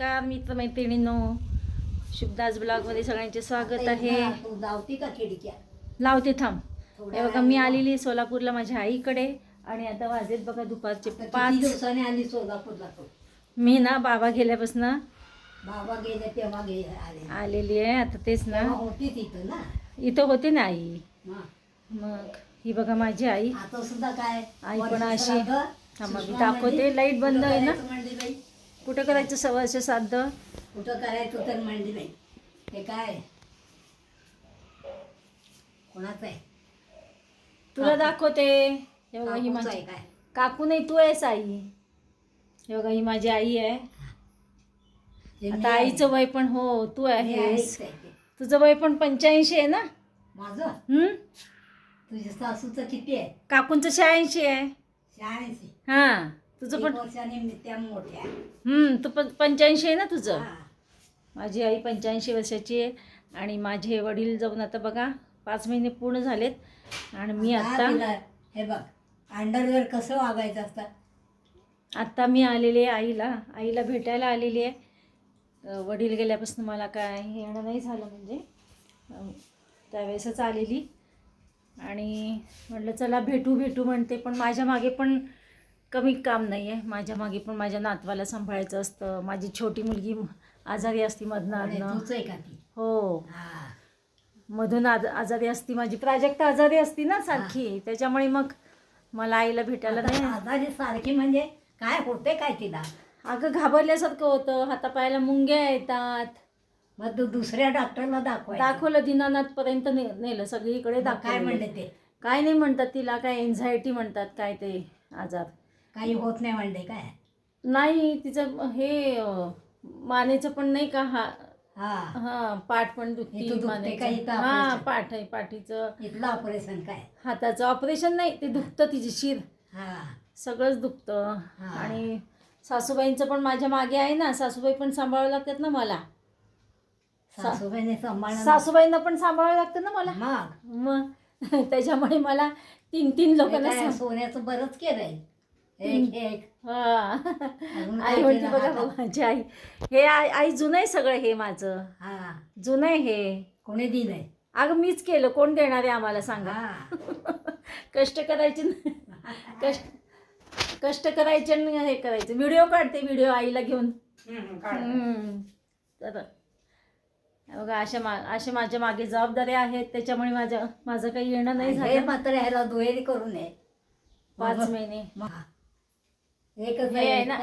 नमस्कार मित्रमैत्रिणींनो शुभदास ब्लॉगमध्ये सगळ्यांचे स्वागत आहे. का खिडक्या? लावते थांब. हे बघा मी आलेली आहे सोलापूरला माझ्या आईकडे आणि आता वाजेत बघा दुपारचे पाच. दिवसाने आली सोलापूरला मी ना बाबा गेल्यापासून बाबा गेले तेव्हा आलेली. आहे आता तेच ना. होती तिथं ना? इथं होते ना आई. मग ही बघा माझी आई. आता सुद्धा काय? आई पण अशी- थांबा, दाखवते. लाइट बंद आहे ना? कुठं करायचं सवर्ष साध्य? कुठं करायचं तर म्हणली बाई. हे काय? कोणाचं आहे? तुला दाखवते. हे बघा ही माझी काय? काकू नाही तू आहेस आई. हे बघा ही माझी आई आहे. आता. आईचं वय पण हो तू आहेस. तुझं वय पण पंच्याऐंशी आहे ना? माझं? हम्म? तुझ्या सासूचं किती आहे? काकूंचं शहाऐंशी आहे. शहाऐंशी. हा. तुझं पण हम्म तू पण पंच्याऐंशी आहे ना तुझं. माझी आई पंच्याऐंशी वर्षाची आहे आणि माझे वडील जाऊन आता बघा पाच महिने पूर्ण झालेत. आणि मी आता हे बघ अंडरवेअर कसं वागायचं असतं आत्ता मी आलेली आहे आईला. आईला भेटायला आलेली आहे. वडील गेल्यापासून मला काय येणं नाही झालं म्हणजे. त्यावेळेसच आलेली. आणि म्हटलं चला भेटू भेटू म्हणते. पण माझ्या मागे पण कमी काम नाही आहे माझ्या मागे पण माझ्या नातवाला सांभाळायचं असतं. माझी छोटी मुलगी आजारी असती मधनं ती? हो. मधून आज आजारी असती माझी. प्राजक्त आजारी असती ना सारखी. त्याच्यामुळे मग मला आईला भेटायला नाही. आजारी सारखी म्हणजे काय होते काय तिला? अगं घाबरल्यासारखं होतं. हातापायाला मुंग्या येतात. मग तू दुसऱ्या डॉक्टरला दाखवाय दाखवलं दिनानाथ पर्यंत ने नेलं. सगळीकडे काय दाखवलं म्हणले ते? काय नाही म्हणतात तिला. काय एन्झायटी म्हणतात काय ते आजार. काही होत नाही म्हणले काय? नाही तिचं हे अं, मानेचं पण नाही का हा? हा. हा पाठ पण इथं दुखती दुखते मानेचं. का इथं हा operation? पाठ आहे पाठीचं. इथलं ऑपरेशन काय? हाताचं ऑपरेशन नाही ते दुखतं तिची शिर. हा. सगळंच दुखतं. हा. आणि सासूबाईंचं पण माझ्या मागे आहे ना सासूबाई पण सांभाळावं लागतात ना मला. सा- सासूबाईने सासूबाईंना पण सांभाळावं लागतं ना मला. मग? मग त्याच्यामुळे मला तीन तीन लोकांना सांभ- सोन्याचं बरंच केलंय. एक हा. आई म्हणते बघा? बघा, माझी आई. हे आई आई जुनं आहे सगळं हे माझं. हा. जुनं आहे हे. कोणी दिलंय? अगं मीच केलं. कोण देणार आहे आम्हाला सांगा. हा. कष्ट करायचे न- कष्ट कष्ट करायचे आणि हे करायचे. व्हिडिओ काढते व्हिडिओ आईला घेऊन. हम्म. तर बघा अशा मा अशा माझ्या मागे जबाबदाऱ्या आहेत. त्याच्यामुळे माझ्या माझं काही येणं नाही हे झालं. मात्र ह्याला दुहेरी करू नये. पाच महिने. मग एकच हे आहे ना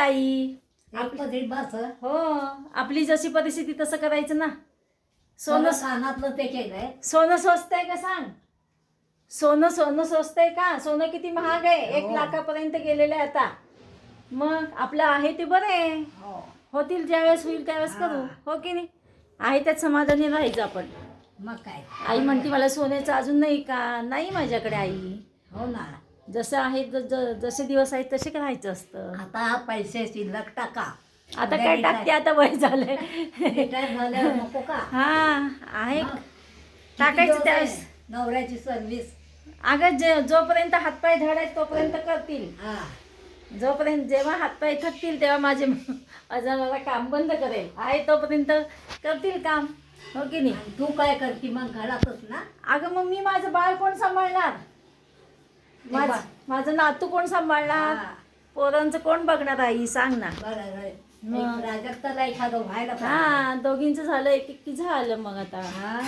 आई. बस. हो आपली जशी परिस्थिती तसं करायचं ना. सोनं सोनं कानातलं ते केलंय. सोनं स्वस्त आहे का सांग? सोनं सोनं स्वस्त आहे का? सोनं किती महाग आहे? एक हो. लाखापर्यंत गेलेलं आहे आता. मग आपलं आहे ते बरं आहे. हो. होतील ज्यावेळेस होईल त्यावेळेस करू. हो की नाही? आहे त्यात समाधानी राहायचं आपण. मग काय? आई म्हणते मला सोन्याचं अजून नाही का? नाही माझ्याकडे आई. हो ना. जसं आहे ज- ज- जसे दिवस आहेत तसे राहायचं असतं. आता पैसे शिल्लक टाका. आता काय टाकते? आता वय झालंय. रिटायर झाल्यावर नको का? हा आहे. किती टाकायचं दिवस त्यावेळेस. आहे? नवऱ्याची सर्व्हिस अगं जे जोपर्यंत हातपाय धड आहेत तोपर्यंत करतील. हा. जोपर्यंत जेव्हा हातपाय थकतील तेव्हा माझे अजानाला काम बंद करेल. आहे तोपर्यंत करतील काम. हो की नाही? आणि तू काय करते मग घरातच ना? अगं मग मी माझं बाळ कोण सांभाळणार? माझ माझं नातू कोण सांभाळणार. पोरांचं कोण बघणार आई? सांग ना. हा दोघींचं झालं एक एक झालं मग आता. हा?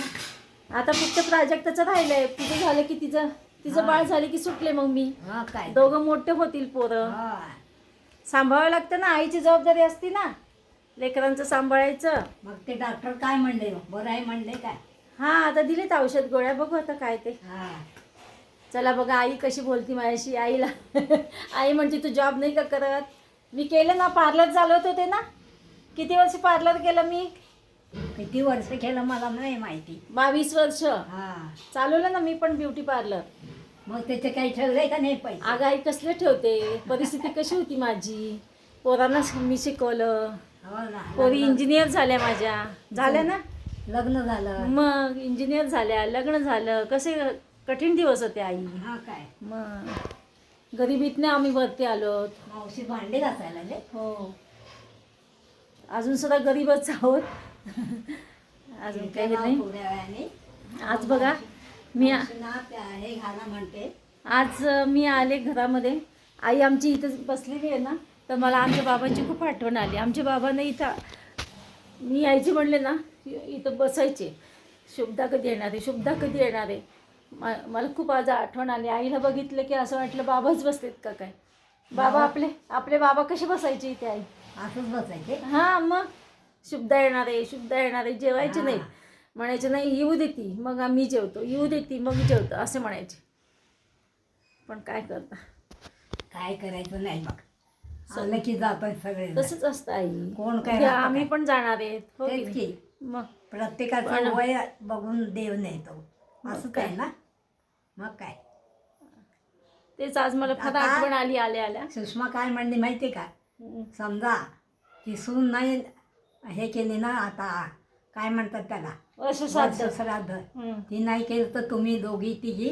आता फक्त प्राजक्ताचं राहिलंय. तिचं झालं की तिचं तिचं. बाळ झालं की सुटले मग मी. हा काय? दोघं मोठे होतील पोरं. हा. सांभाळावं लागतं ना. आईची जबाबदारी असती ना. लेकरांचं सांभाळायचं. मग ते डॉक्टर काय म्हणले? बरं आहे म्हणले काय? हा आता दिलेत औषध गोळ्या. बघू आता काय ते. हा. चला बघा आई कशी बोलती माझ्याशी? आईला आई म्हणते तू जॉब नाही का करत? मी केलं ना पार्लर चालवत होते ना. किती वर्ष पार्लर केलं मी? किती वर्ष केलं मला नाही माहिती. बावीस वर्ष. हा. चालवलं ना मी पण ब्युटी पार्लर मग त्याचे काही ठेवलंय का नाही पैसे? अगं आई कसले ठेवते? परिस्थिती कशी होती माझी? पोरांना मी शिकवलं. हो ना पोरी लग्न- इंजिनियर झाल्या माझ्या. झाल्या ना? लग्न झालं. मग इंजिनियर झाल्या लग्न झालं. कसे कठीण दिवस होते आई. हा काय? मग गरिबीतने आम्ही वरती आलो. मावशी भांडे घासायला लागले हो. अजून सुद्धा गरीबच आहोत. अजून काही नाही. आज बघा मी हे घाला म्हणते. आज मी आले घरामध्ये. आई आमची इथं बसलेली आहे ना तर मला आमच्या बाबांची खूप आठवण आली. आमच्या बाबांना इथं मी यायचे म्हणले ना इथं बसायचे. शुभदा कधी येणार आहे? शुभदा कधी येणार आहे? म- मला खूप आज आठवण आली. आईला बघितलं की असं वाटलं बाबाच बसलेत का काय? बाबा आपले आपले बाबा कसे बसायचे इथे आई? असंच बसायचे? हां मग. शुभदा येणार आहे शुभदा येणार. आहे जेवायचे नाही. म्हणायचे नाही येऊ देती मग आम्ही जेवतो. येऊ देती मग जेवतो. असे म्हणायचे. पण काय करता? काय करायचं नाही बघ आलं की जातात सगळे तसंच असतं आई. कोण काय राहतं आम्ही काय? पण जाणार आहेत. हो की तेच नाही? की मग. प्रत्येकाचं पण- वय बघून देव नेतो. असंच आहे ना मग काय तेच आज मला फार आता- आठवण आली आल्या आल्या सुषमा काय म्हणली माहिती का हम्म. समजा ती सून नाही हे केली ना आता काय म्हणतात त्याला वर्ष श्राद्ध. श्राद्ध हम्म. ती नाही केलं तर तुम्ही दोघी तिघी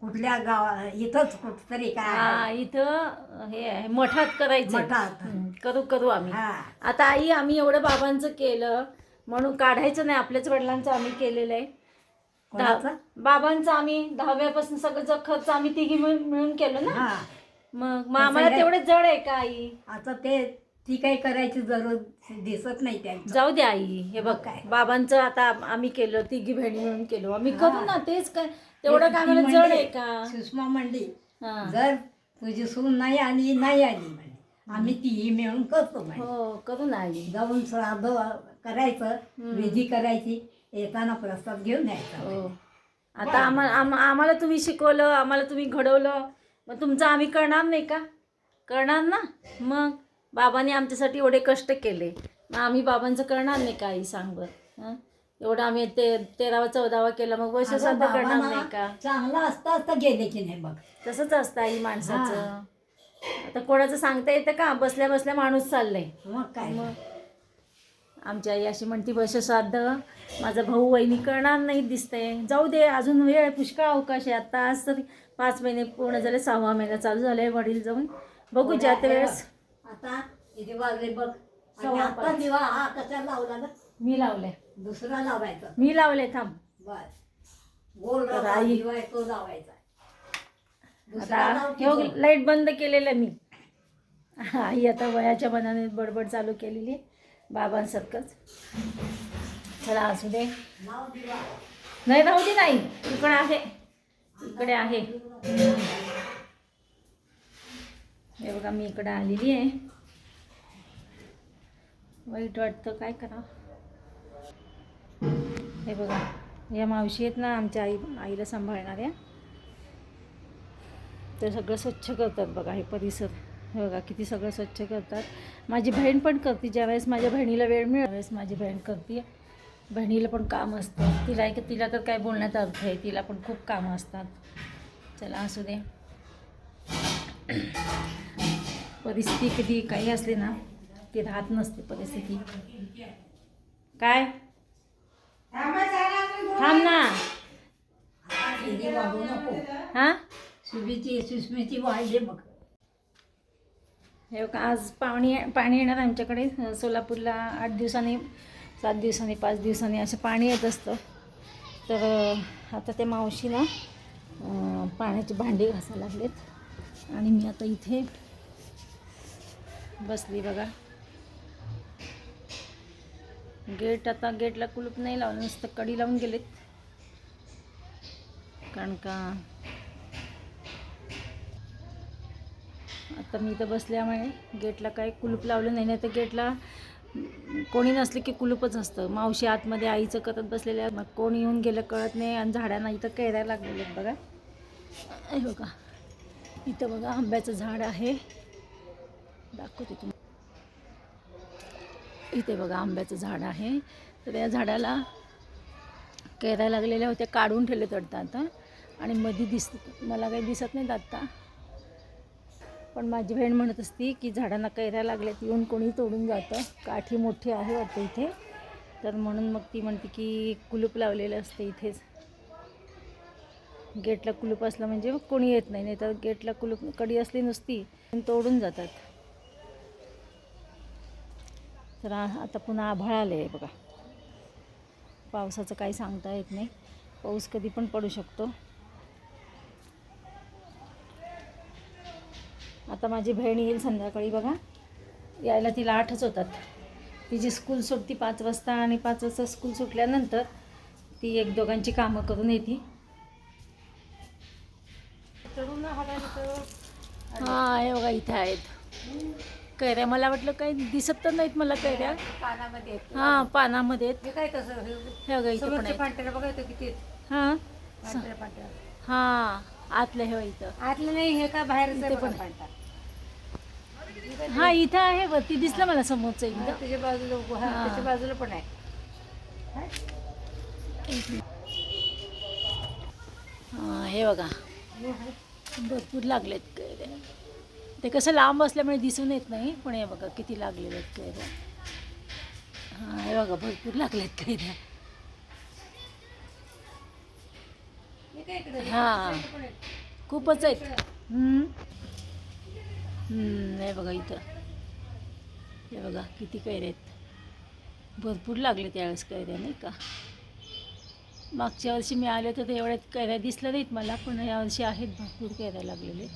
कुठल्या गावा इथंच कुठतरी काय हा. इथं हे आहे मठात करायचं मठात. करू करू आम्ही हा आता आई आम्ही एवढं बाबांचं केलं म्हणून काढायचं नाही आपल्याच वडिलांचं आम्ही केलेलं आहे? दहा- बाबांचं आम्ही दहाव्यापासून सगळं जो खर्च आम्ही तिघी मिळून मिळून केलं ना. हा. मग मग आम्हाला तेवढे जड आहे का आई? आता ते ती काही करायची जरूर दिसत नाही त्यांचं. जाऊ दे आई हे बघ काय? बाबांचं आता आम्ही केलं तिघी बहिणी मिळून केलो. आम्ही. करू ना तेच काय तेवढं काय मला जड आहे का? सुषमा म्हणली हा. जर तुझी सून नाही आली नाही आली म्हणे आम्ही तीही मिळून करतो म्हणे हो करू ना आई. जाऊन श्राद्ध करायचं विधी करायची. येताना प्रसाद घेऊन यायचा हो. आता आम्हाला आम- आम्हाला तुम्ही शिकवलं आम्हाला तुम्ही घडवलं मग तुमचं आम्ही करणार नाही का? करणार ना? मग बाबांनी आमच्यासाठी एवढे कष्ट केले. मग आम्ही बाबांचं करणार नाही का आई सांग बरं? एवढं आम्ही ते तेरावा चौदावा केला मग वर्ष साध्य करणार नाही का? चांगलं असता असता गेले की नाही बघ. तसंच असतं आई माणसाचं. आता कोणाचं सांगता येतं का? बसल्या बसल्या माणूस चाललंय. मग काय? मग आमची आई अशी म्हणती वर्ष श्राद्ध माझा भाऊ वहिनी करणार नाही दिसतंय. जाऊ दे अजून वेळ पुष्कळ अवकाश आहे. आता आज तरी पाच महिने पूर्ण झाले सहावा महिना चालू झालाय वडील जाऊन. बघू ज्या त्या वेळेस आता वाजले बघ. आणि आता पाच. दिवा हा कसा लावला ना? मी लावले दुसरा लावायचा. मी लावले थांब. बस. गोल तर रवा आई- दिवा आहे तो लावायचा दुसरा आता लाव की तो. लाइट बंद केलेलं मी. आई आता वयाच्या मनाने बडबड चालू केलेली आहे. बाबांसारखंच. चला असू दे. नाही राहू दे नाही. इकडे आहे. इकडे आहे. हे बघा मी इकडे आलेली आहे. वाईट वाटतं काय करा. हे बघा या मावशी आहेत ना आमच्या आई आईला सांभाळणाऱ्या. तर सगळं स्वच्छ करतात बघा हे परिसर. हे बघा किती सगळं स्वच्छ करतात. माझी बहीण पण करते ज्यावेळेस माझ्या बहिणीला वेळ मिळेल त्यावेळेस माझी बहीण करते. बहिणीला पण काम असतं. तिला तिला तर काय बोलण्यात अर्थ आहे तिला पण खूप कामं असतात. चला असू दे. परिस्थिती कधी काही असली ना ती राहत नसते परिस्थिती. काय? थांब ना. हां सुबीची सुष्मीची वाढली बघ हे का आज पाणी पाणी येणार आमच्याकडे. सोलापूरला आठ दिवसांनी सात दिवसांनी पाच दिवसांनी असं पाणी येत असतं. तर आता ते मावशीला पाण्याची भांडी घासायला लागलेत. आणि मी आता इथे बसली बघा. गेट आता गेटला कुलूप नाही लावलं नुसतं कडी लावून गेलेत. कारण का? आता मी इथं बसल्यामुळे गेटला काय कुलूप लावलं नाही नाही तर गेटला कोणी नसलं की कुलूपच असतं. मावशी आतमध्ये आईचं करत बसलेल्या मग कोणी येऊन गेलं कळत नाही आणि झाडांना इथं कैऱ्या लागलेले आहेत बघा. हे बघा. इथं बघा आंब्याचं झाड आहे. दाखवते तुम्ही इथे बघा आंब्याचं झाड आहे. तर या झाडाला कैऱ्या लागलेल्या होत्या काढून ठेवले तर आता. आणि मध्ये दिसत मला काही दिसत नाहीत आत्ता पण माझी बहीण म्हणत असती की झाडांना कैऱ्या लागल्यात येऊन कोणी तोडून जातं. काठी मोठी आहे वाटतं इथे. तर म्हणून मग ती म्हणते की कुलूप लावलेलं असतं इथेच. गेटला कुलूप असलं म्हणजे मग कोणी येत नाही नाही तर गेटला कुलूप कडी असली नुसती पण तोडून जातात. तर आ- आता पुन्हा आभाळ आले आहे बघा. पावसाचं काही सांगता येत नाही. पाऊस कधी पण पडू शकतो. आता माझी बहीण येईल संध्याकाळी बघा. यायला तिला आठच होतात. तिची स्कूल सुटती पाच वाजता आणि पाच वाजता स्कूल सुटल्यानंतर ती एक दोघांची कामं करून येते. हां हे बघा इथे आहेत. कैऱ्या मला वाटलं काही दिसत तर नाहीत मला कैऱ्या. पानामध्ये. हां पानामध्ये हे काय तसं हे बघा इथं बघा किती. हां? हां आतलं हे इथं. आतलं नाही हे का आहे पण पांढरा. हां इथं आहे वरती दिसलं मला समोरचं एकदा. त्याच्या बाजूला उभं- हा. त्याच्या बाजूला पण आहे. हां हे बघा. भरपूर लागलेत कैऱ्या ते कसं लांब असल्यामुळे दिसून येत नाही पण हे बघा किती लागलेले आहेत कैऱ्या हां हे बघा भरपूर लागलेत कैऱ्या हे? हां. खूपच आहेत. हम्म. हे बघा इथं. हे बघा किती कैऱ्या आहेत. भरपूर लागले त्यावेळेस कैऱ्या नाही का? मागच्या वर्षी मी आले तर एवढ्यात कैऱ्या दिसल्या नाहीत मला पण यावर्षी आहेत भरपूर कैऱ्या लागलेले.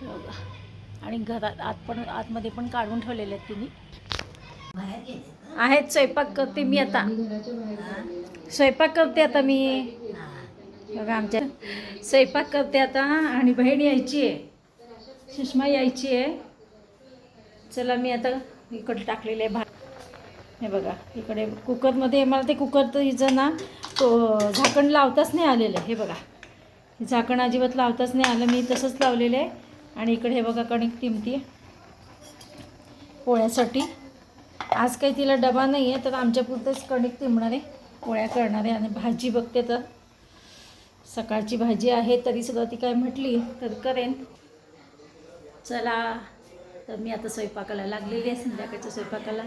हे बघा. आणि घरात आत पण आतमध्ये पण काढून ठेवलेले आहेत तिने. आहेत स्वयंपाक करते मी आता. स्वयंपाक करते आता मी. बघा आमच्या स्वयंपाक करते आता आणि बहीण यायची आहे. सुषमा यायची आहे. चला मी आता इकडे टाकलेले आहे भात. हे बघा इकडे कुकरमध्ये मला ते कुकर तर हिचं ना तो झाकण लावताच नाही आलेलं. हे बघा झाकण अजिबात लावताच नाही आलं. मी तसंच लावलेलं आहे. आणि इकडे हे बघा कणिक किमती पोळ्यासाठी. आज काही तिला डबा नाही आहे तर आमच्यापुरतंच कणिक तिंबणार आहे पोळ्या करणार. आहे आणि भाजी बघते तर सकाळची भाजी आहे तरी सुद्धा ती काय म्हटली तर करेन. चला तर मी आता स्वयंपाकाला लागलेली आहे संध्याकाळच्या स्वयंपाकाला.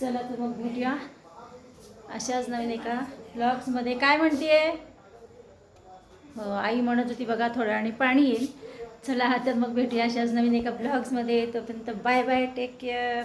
चला तर मग भेटूया. अशाच नवीन एका ब्लॉग्समध्ये काय म्हणते हो आई म्हणत होती बघा थोड्या आणि पाणी येईल. चला तर मग भेटूया अशाच नवीन एका ब्लॉग्समध्ये तोपर्यंत बाय बाय टेक केअर